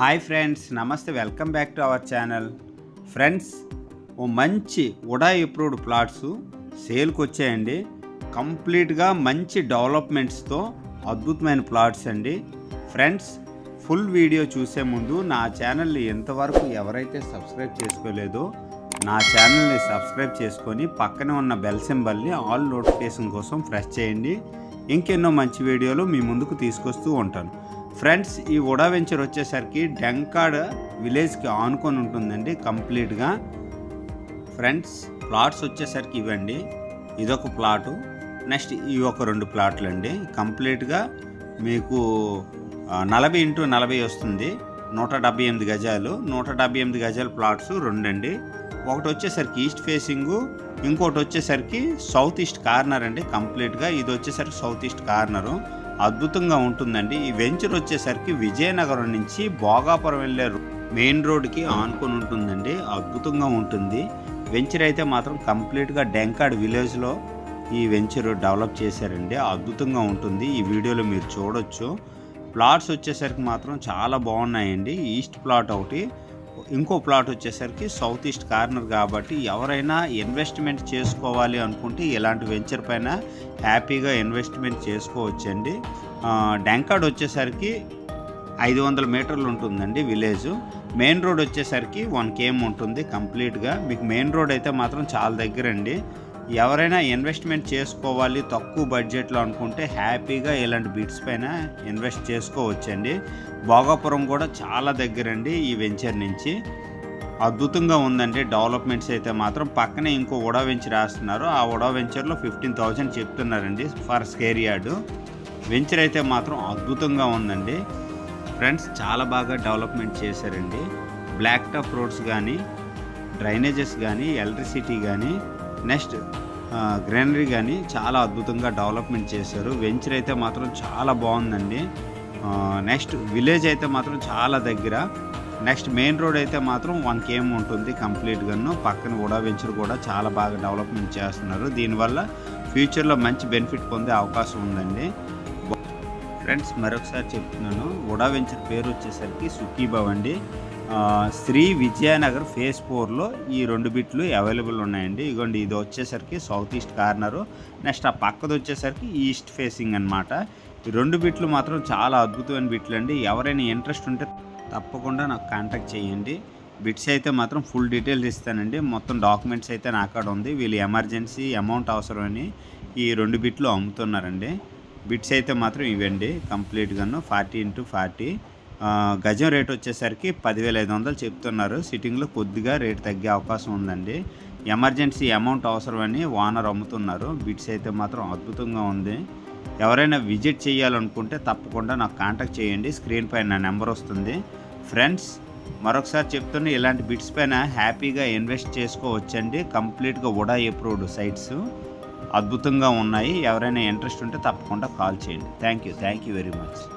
Hi friends నమస్తే. Welcome back to our channel. Friends ఓ మంచి ఉడా approved plots సేల్కి వచ్చాయండి కంప్లీట్గా మంచి డెవలప్మెంట్స్తో అద్భుతమైన ప్లాట్స్ అండి. ఫ్రెండ్స్ ఫుల్ వీడియో చూసే ముందు నా ఛానల్ని ఎంతవరకు ఎవరైతే సబ్స్క్రైబ్ చేసుకోలేదో నా ఛానల్ని సబ్స్క్రైబ్ చేసుకొని పక్కనే ఉన్న బెల్ సింబల్ని ఆల్ నోటిఫికేషన్ కోసం ప్రెస్ చేయండి. ఇంకెన్నో మంచి వీడియోలు మీ ముందుకు తీసుకొస్తూ ఉంటాను. ఫ్రెండ్స్ ఈ ఉడా వెంచర్ వచ్చేసరికి డెంకాడ్ విలేజ్కి ఆనుకొని ఉంటుందండి కంప్లీట్గా. ఫ్రెండ్స్ ప్లాట్స్ వచ్చేసరికి ఇవ్వండి. ఇదొక ప్లాటు. నెక్స్ట్ ఈ ఒక రెండు ప్లాట్లు అండి కంప్లీట్గా మీకు నలభై ఇంటూ నలభై వస్తుంది. నూట డెబ్బై ఎనిమిది గజాలు. నూట డెబ్బై ఎనిమిది గజాల ప్లాట్స్ రెండండి. ఒకటి వచ్చేసరికి ఈస్ట్ ఫేసింగు ఇంకోటి వచ్చేసరికి సౌత్ ఈస్ట్ కార్నర్ అండి కంప్లీట్గా. ఇది వచ్చేసరికి సౌత్ ఈస్ట్ కార్నరు. అద్భుతంగా ఉంటుందండి. ఈ వెంచర్ వచ్చేసరికి విజయనగరం నుంచి భోగాపురం వెళ్ళే మెయిన్ రోడ్కి ఆనుకొని ఉంటుందండి. అద్భుతంగా ఉంటుంది. వెంచర్ అయితే మాత్రం కంప్లీట్గా డెంకాడ్ విలేజ్లో ఈ వెంచర్ డెవలప్ చేశారండి. అద్భుతంగా ఉంటుంది. ఈ వీడియోలో మీరు చూడొచ్చు. ప్లాట్స్ వచ్చేసరికి మాత్రం చాలా బాగున్నాయండి. ఈస్ట్ ప్లాట్ ఒకటి ఇంకో ప్లాట్ వచ్చేసరికి సౌత్ ఈస్ట్ కార్నర్ కాబట్టి ఎవరైనా ఇన్వెస్ట్మెంట్ చేసుకోవాలి అనుకుంటే ఇలాంటి వెంచర్ పైన హ్యాపీగా ఇన్వెస్ట్మెంట్ చేసుకోవచ్చండి. ఆ, డెంకాడ్ వచ్చేసరికి ఐదు వందల మీటర్లు ఉంటుందండి విలేజ్. మెయిన్ రోడ్ వచ్చేసరికి వన్ కేఎం ఉంటుంది కంప్లీట్గా. మీకు మెయిన్ రోడ్ అయితే మాత్రం చాలా దగ్గర అండి ఎవరైనా ఇన్వెస్ట్మెంట్ చేసుకోవాలి తక్కువ బడ్జెట్లో అనుకుంటే హ్యాపీగా ఇలాంటి బిట్స్ పైన ఇన్వెస్ట్ చేసుకోవచ్చండి. భోగాపురం కూడా చాలా దగ్గరండి ఈ వెంచర్ నుంచి. అద్భుతంగా ఉందండి డెవలప్మెంట్స్ అయితే మాత్రం. పక్కనే ఇంకో ఉడా వెంచర్ రాస్తున్నారు ఆ ఉడా వెంచర్లో ఫిఫ్టీన్ థౌజండ్ చెప్తున్నారండి ఫర్ స్కేర్ యార్డు. వెంచర్ అయితే మాత్రం అద్భుతంగా ఉందండి. ఫ్రెండ్స్ చాలా బాగా డెవలప్మెంట్ చేశారండి. బ్లాక్ టాప్ రోడ్స్ కానీ డ్రైనేజెస్ కానీ ఎలక్ట్రిసిటీ కానీ నెక్స్ట్ గ్రీనరీ కానీ చాలా అద్భుతంగా డెవలప్మెంట్ చేశారు. వెంచర్ అయితే మాత్రం చాలా బాగుందండి. నెక్స్ట్ విలేజ్ అయితే మాత్రం చాలా దగ్గర. నెక్స్ట్ మెయిన్ రోడ్ అయితే మాత్రం వన్ కేమ్ ఉంటుంది కంప్లీట్గాను పక్కన ఉడా వెంచర్ కూడా చాలా బాగా డెవలప్మెంట్ చేస్తున్నారు. దీనివల్ల ఫ్యూచర్లో మంచి బెనిఫిట్ పొందే అవకాశం ఉందండి. ఫ్రెండ్స్ మరొకసారి చెప్తున్నాను. ఉడా వెంచర్ పేరు వచ్చేసరికి సుఖీభావ్ అండి. శ్రీ విజయనగర్ ఫేస్ ఫోర్లో ఈ రెండు బిట్లు అవైలబుల్ ఉన్నాయండి. ఇగోండి ఇది వచ్చేసరికి సౌత్ ఈస్ట్ కార్నరు. నెక్స్ట్ ఆ పక్కది వచ్చేసరికి ఈస్ట్ ఫేసింగ్ అన్నమాట. ఈ రెండు బిట్లు మాత్రం చాలా అద్భుతమైన బిట్లు అండి ఎవరైనా ఇంట్రెస్ట్ ఉంటే తప్పకుండా నాకు కాంటాక్ట్ చేయండి. బిట్స్ అయితే మాత్రం ఫుల్ డీటెయిల్స్ ఇస్తానండి. మొత్తం డాక్యుమెంట్స్ అయితే నా అక్కడ ఉంది. వీళ్ళు ఎమర్జెన్సీ అమౌంట్ అవసరమని ఈ రెండు బిట్లు అమ్ముతున్నారండి. బిట్స్ అయితే మాత్రం ఇవ్వండి. కంప్లీట్గాను ఫార్టీ ఇంటూ ఫార్టీ. గజం రేట్ వచ్చేసరికి పదివేల ఐదు వందలు చెప్తున్నారు. సిట్టింగ్లో కొద్దిగా రేట్ తగ్గే అవకాశం ఉందండి. ఎమర్జెన్సీ అమౌంట్ అవసరమని ఓనర్ అమ్ముతున్నారు. బిట్స్ అయితే మాత్రం అద్భుతంగా ఉంది. ఎవరైనా విజిట్ చేయాలనుకుంటే తప్పకుండా నాకు కాంటాక్ట్ చేయండి. స్క్రీన్ పైన నా నెంబర్ వస్తుంది. ఫ్రెండ్స్ మరొకసారి చెప్తున్నా ఇలాంటి బిట్స్ పైన హ్యాపీగా ఇన్వెస్ట్ చేసుకోవచ్చండి. కంప్లీట్గా ఉడా అప్రూవ్డ్ సైట్స్ అద్భుతంగా ఉన్నాయి. ఎవరైనా ఇంట్రెస్ట్ ఉంటే తప్పకుండా కాల్ చేయండి. Thank you. Thank you very much.